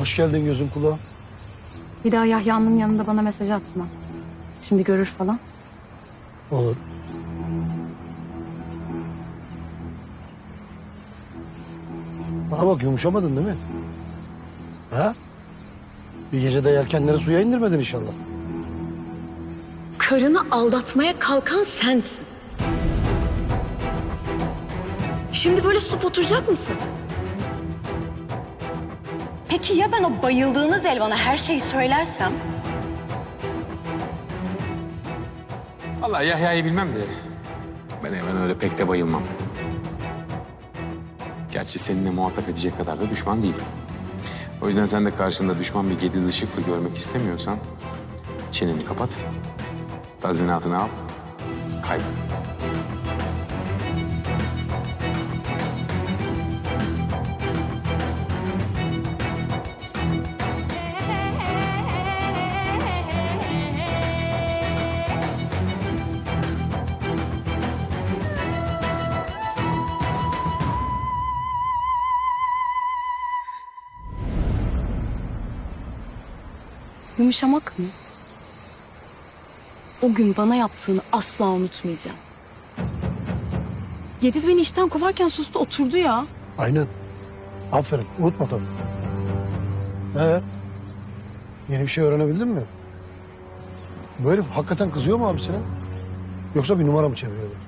Hoş geldin gözüm kulağı. Bir daha Yahya'nın yanında bana mesaj atma. Şimdi görür falan. Olur. Bana bak yumuşamadın değil mi? Ha? Bir gecede yelkenleri suya indirmedin inşallah. Karını aldatmaya kalkan sensin. Şimdi böyle sup oturacak mısın? Peki ya ben o bayıldığınız Elvan'a her şeyi söylersem? Vallahi Yahya'yı bilmem de ben hemen öyle pek de bayılmam. Gerçi seninle muhatap edecek kadar da düşman değilim. O yüzden sen de karşında düşman bir Gediz Işıklı görmek istemiyorsan çeneni kapat, tazminatını al, kaybol. Yumuşamak mı? O gün bana yaptığını asla unutmayacağım. Yediz beni işten kovarken sustu oturdu ya. Aynen. Aferin. Unutma tabii. Ee, yeni bir şey öğrenebildin mi? Bu herif hakikaten kızıyor mu abisine? Yoksa bir numara mı çeviriyorlar?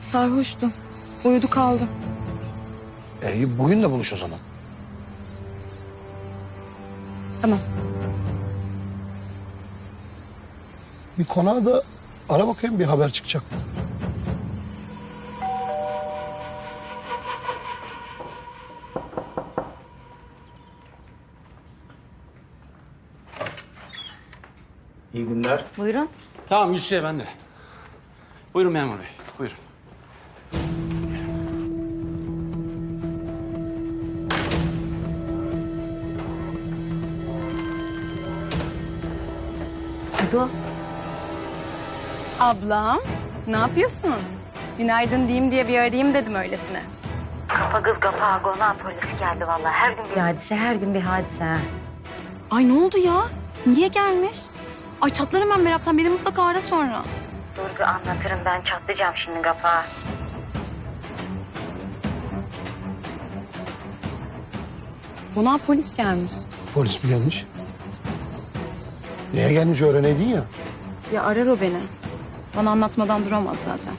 Sarhoştu. Uyudu kaldı. E, bugün de buluş o zaman. Tamam. Bir konağa da ara bakayım bir haber çıkacak mı? İyi günler. Buyurun. Tamam Yusuf'e ben de. Buyurun memur bey, buyurun. Dudu. Ablam, ne yapıyorsun? Günaydın diyeyim diye bir arayayım dedim öylesine. Kafa kız kafa agona polisi geldi vallahi her gün bir hadise her gün bir hadise. ha. Ay ne oldu ya? Niye gelmiş? Ay çatlarım ben meraktan. Beni mutlaka ara sonra. Dur bir anlatırım ben çatlayacağım şimdi kafa. Buna polis gelmiş. Polis mi gelmiş? Niye gelmiş öğreneydin ya. Ya arar o beni. Bana anlatmadan duramaz zaten.